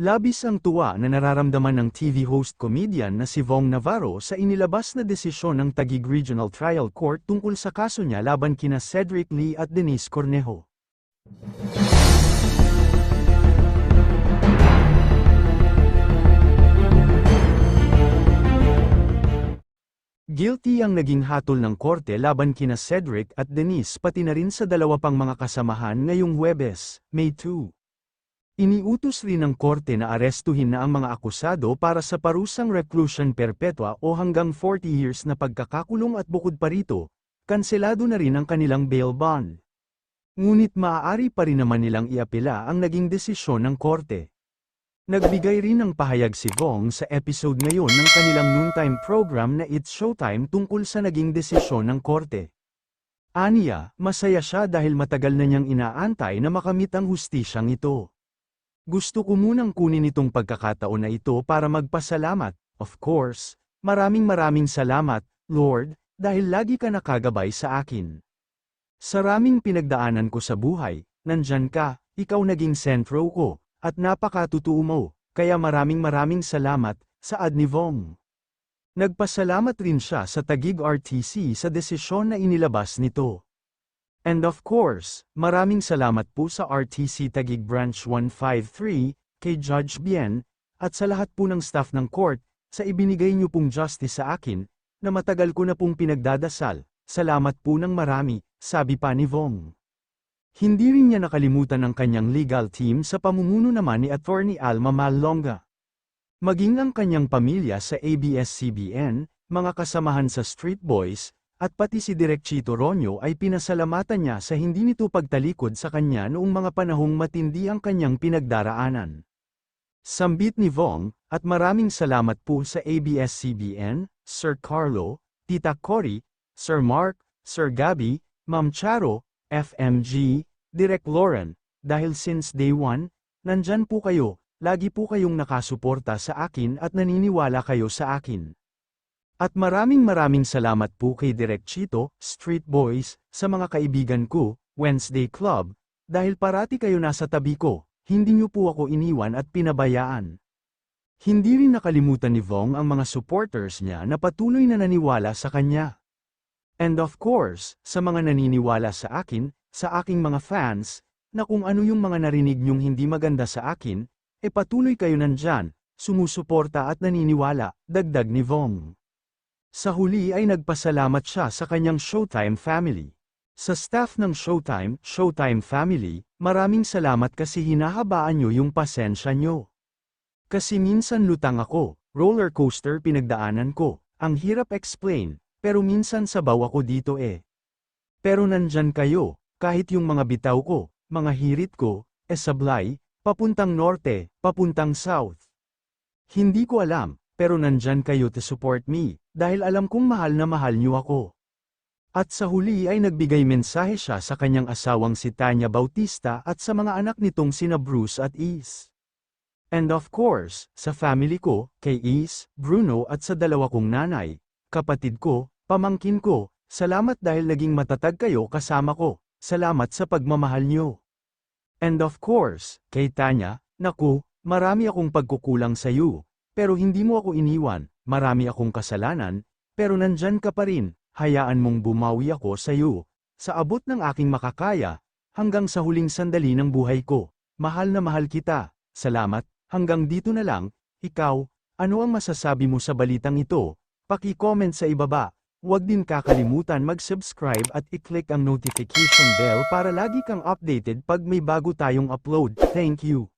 Labis ang tuwa na nararamdaman ng TV host comedian na si Vong Navarro sa inilabas na desisyon ng Taguig Regional Trial Court tungkol sa kaso niya laban kina Cedric Lee at Denise Cornejo. Guilty ang naging hatol ng korte laban kina Cedric at Denise pati na rin sa dalawa pang mga kasamahan ngayong Huwebes, May 2. Iniutos rin ng korte na arestuhin na ang mga akusado para sa parusang reclusion perpetua o hanggang 40 years na pagkakakulong at bukod pa rito, kanselado na rin ang kanilang bail bond. Ngunit maaari pa rin naman nilang iapela ang naging desisyon ng korte. Nagbigay rin ng pahayag si Gong sa episode ngayon ng kanilang noontime program na It's Showtime tungkol sa naging desisyon ng korte. Aniya, masaya siya dahil matagal na niyang inaantay na makamit ang hustisyang ito. Gusto ko munang kunin itong pagkakataon na ito para magpasalamat, of course, maraming maraming salamat, Lord, dahil lagi ka nakagabay sa akin. Sa raming pinagdaanan ko sa buhay, nandyan ka, ikaw naging sentro ko, at napakatutuo mo, kaya maraming maraming salamat, saad ni Vong. Nagpasalamat rin siya sa Tagig RTC sa desisyon na inilabas nito. And of course, maraming salamat po sa RTC Tagig Branch 153, kay Judge Bien, at sa lahat po ng staff ng court, sa ibinigay niyo pong justice sa akin, na matagal ko na pong pinagdadasal, salamat po ng marami, sabi pa ni Vong. Hindi rin niya nakalimutan ang kanyang legal team sa pamumuno naman ni Attorney Alma Malonga. Maging ang kanyang pamilya sa ABS-CBN, mga kasamahan sa Street Boys, at pati si Direk Chito Ronyo ay pinasalamatan niya sa hindi nito pagtalikod sa kanya noong mga panahong matindi ang kanyang pinagdaraanan. Sambit ni Vong, at maraming salamat po sa ABS-CBN, Sir Carlo, Tita Cory, Sir Mark, Sir Gabby, Ma'am Charo, FMG, Direk Lauren, dahil since day one, nandyan po kayo, lagi po kayong nakasuporta sa akin at naniniwala kayo sa akin. At maraming maraming salamat po kay Direk Chito, Street Boys, sa mga kaibigan ko, Wednesday Club, dahil parati kayo nasa tabi ko, hindi niyo po ako iniwan at pinabayaan. Hindi rin nakalimutan ni Vong ang mga supporters niya na patuloy na naniwala sa kanya. And of course, sa mga naniniwala sa akin, sa aking mga fans, na kung ano yung mga narinig niyong hindi maganda sa akin, e patuloy kayo nandyan, sumusuporta at naniniwala, dagdag ni Vong. Sa huli ay nagpasalamat siya sa kanyang Showtime family. Sa staff ng Showtime, Showtime family, maraming salamat kasi hinahabaan niyo yung pasensya niyo. Kasi minsan lutang ako, roller coaster pinagdaanan ko, ang hirap explain, pero minsan sabaw ako dito eh. Pero nandyan kayo, kahit yung mga bitaw ko, mga hirit ko, e sablay, papuntang norte, papuntang south. Hindi ko alam, pero nandyan kayo to support me, dahil alam kong mahal na mahal niyo ako. At sa huli ay nagbigay mensahe siya sa kanyang asawang si Tanya Bautista at sa mga anak nitong sina Bruce at Is. And of course, sa family ko, kay Is, Bruno at sa dalawa kong nanay, kapatid ko, pamangkin ko, salamat dahil naging matatag kayo kasama ko, salamat sa pagmamahal niyo. And of course, kay Tanya, naku, marami akong pagkukulang sa iyo, pero hindi mo ako iniwan, marami akong kasalanan, pero nandyan ka pa rin, hayaan mong bumawi ako sa iyo, sa abot ng aking makakaya, hanggang sa huling sandali ng buhay ko, mahal na mahal kita, salamat, hanggang dito na lang, ikaw, ano ang masasabi mo sa balitang ito? Paki-comment sa ibaba. Huwag din kakalimutan mag-subscribe at i-click ang notification bell para lagi kang updated pag may bago tayong upload. Thank you.